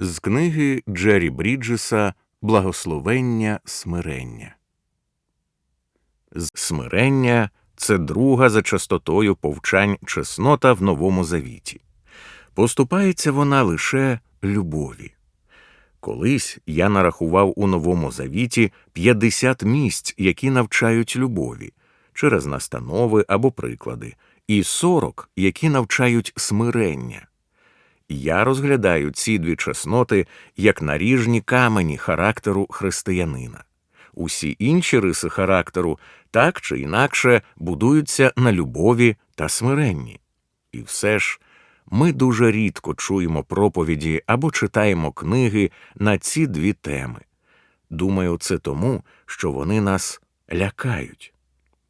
З книги Джері Бріджеса Благословення смирення. Смирення це друга за частотою повчань чеснота в Новому Завіті. Поступається вона лише любові. Колись я нарахував у Новому Завіті 50 місць, які навчають любові, через настанови або приклади, і 40, які навчають смирення. Я розглядаю ці дві чесноти як наріжні камені характеру християнина. Усі інші риси характеру так чи інакше будуються на любові та смиренні. І все ж ми дуже рідко чуємо проповіді або читаємо книги на ці дві теми. Думаю, це тому, що вони нас лякають.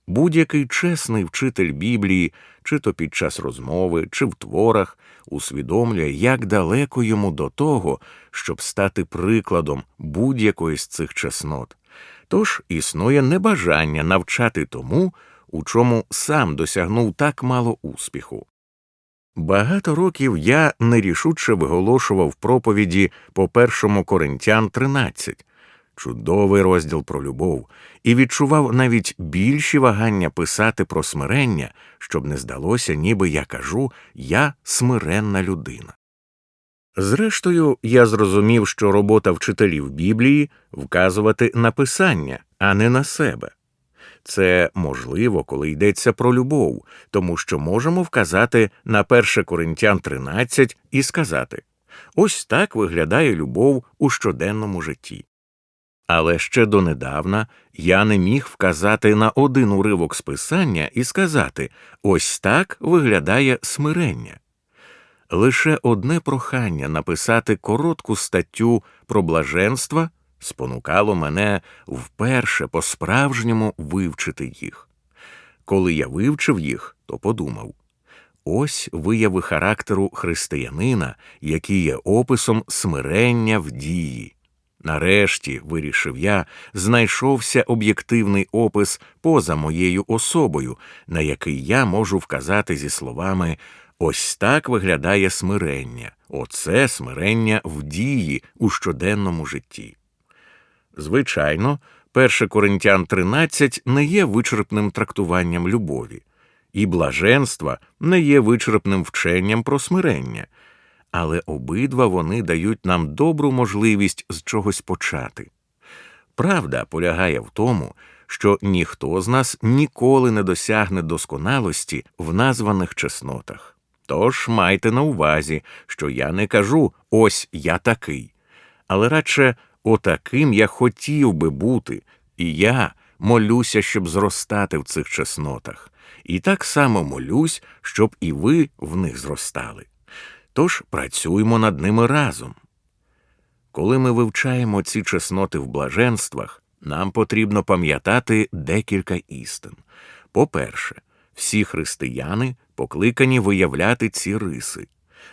Будь-який чесний вчитель Біблії, чи то під час розмови, чи в творах, усвідомлює, як далеко йому до того, щоб стати прикладом будь-якої з цих чеснот. Тож існує небажання навчати тому, у чому сам досягнув так мало успіху. Багато років я нерішуче виголошував проповіді по першому Коринтян 13, чудовий розділ про любов, і відчував навіть більші вагання писати про смирення, щоб не здалося, ніби я кажу я смиренна людина. Зрештою, я зрозумів, що робота вчителів Біблії вказувати на писання, а не на себе. Це можливо, коли йдеться про любов, тому що можемо вказати на 1 Коринтян 13 і сказати ось так виглядає любов у щоденному житті. Але ще донедавна я не міг вказати на один уривок з писання і сказати ось так виглядає смирення. Лише одне прохання написати коротку статтю про блаженства спонукало мене вперше по-справжньому вивчити їх. Коли я вивчив їх, то подумав ось вияви характеру християнина, які є описом смирення в дії. Нарешті, вирішив я, знайшовся об'єктивний опис поза моєю особою, на який я можу вказати зі словами ось так виглядає смирення, оце смирення в дії у щоденному житті. Звичайно, 1 Коринтян 13 не є вичерпним трактуванням любові, і блаженства не є вичерпним вченням про смирення, але обидва вони дають нам добру можливість з чогось почати. Правда полягає в тому, що ніхто з нас ніколи не досягне досконалості в названих чеснотах. Тож майте на увазі, що я не кажу ось я такий, але радше отаким я хотів би бути, і я молюся, щоб зростати в цих чеснотах, і так само молюсь, щоб і ви в них зростали. Тож працюємо над ними разом. Коли ми вивчаємо ці чесноти в блаженствах, нам потрібно пам'ятати декілька істин. По-перше, всі християни покликані виявляти ці риси.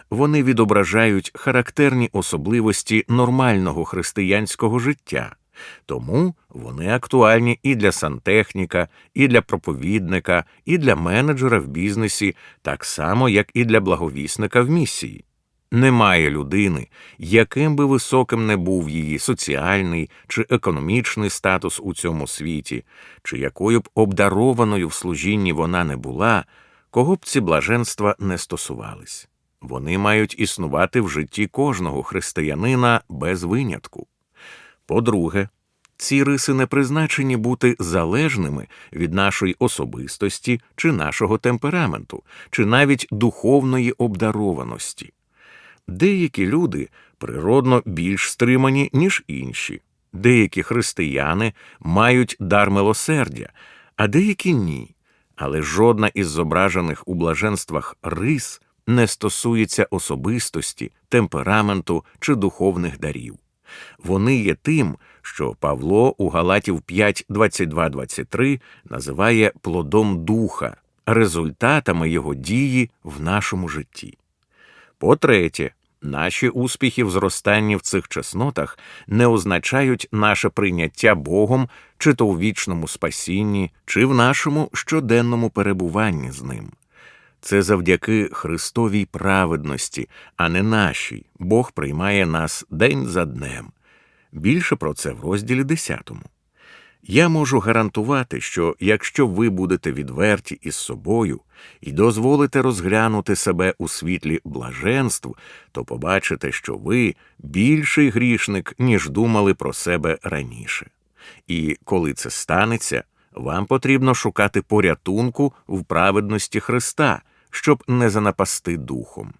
Вони відображають характерні особливості нормального християнського життя, тому вони актуальні і для сантехніка, і для проповідника, і для менеджера в бізнесі, так само, як і для благовісника в місії. Немає людини, яким би високим не був її соціальний чи економічний статус у цьому світі, чи якою б обдарованою в служінні вона не була, кого б ці блаженства не стосувались. Вони мають існувати в житті кожного християнина без винятку. По-друге, ці риси не призначені бути залежними від нашої особистості чи нашого темпераменту, чи навіть духовної обдарованості. Деякі люди природно більш стримані, ніж інші, деякі християни мають дар милосердя, а деякі ні. Але жодна із зображених у блаженствах рис не стосується особистості, темпераменту чи духовних дарів. Вони є тим, що Павло у Галатів 5, 22, 23 називає плодом духа, результатами його дії в нашому житті. По-третє, наші успіхи в зростанні в цих чеснотах не означають наше прийняття Богом чи то у вічному спасінні, чи в нашому щоденному перебуванні з ним. Це завдяки Христовій праведності, а не нашій. Бог приймає нас день за днем. Більше про це в розділі 10. Я можу гарантувати, що якщо ви будете відверті із собою і дозволите розглянути себе у світлі блаженств, то побачите, що ви більший грішник, ніж думали про себе раніше. І коли це станеться, вам потрібно шукати порятунку в праведності Христа, щоб не занапасти духом.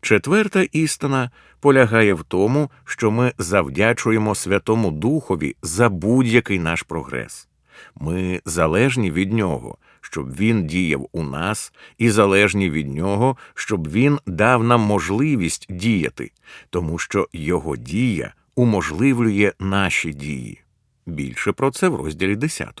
Четверта істина полягає в тому, що ми завдячуємо Святому Духові за будь-який наш прогрес. Ми залежні від нього, щоб він діяв у нас, і залежні від нього, щоб він дав нам можливість діяти, тому що його дія уможливлює наші дії. Більше про це в розділі 10.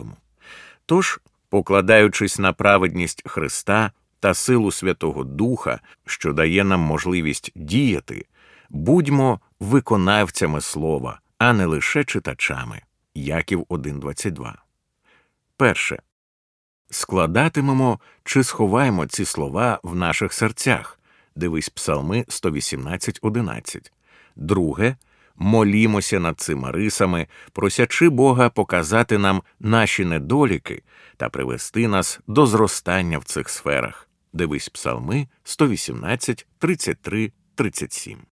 Тож, покладаючись на праведність Христа та силу Святого Духа, що дає нам можливість діяти, будьмо виконавцями слова, а не лише читачами. Яків 1.22. Перше. Складатимемо чи сховаємо ці слова в наших серцях. Дивись Псалми 118.11. Друге. Молімося над цими рисами, просячи Бога показати нам наші недоліки та привести нас до зростання в цих сферах. Дивись Псалми 118, 33, 37.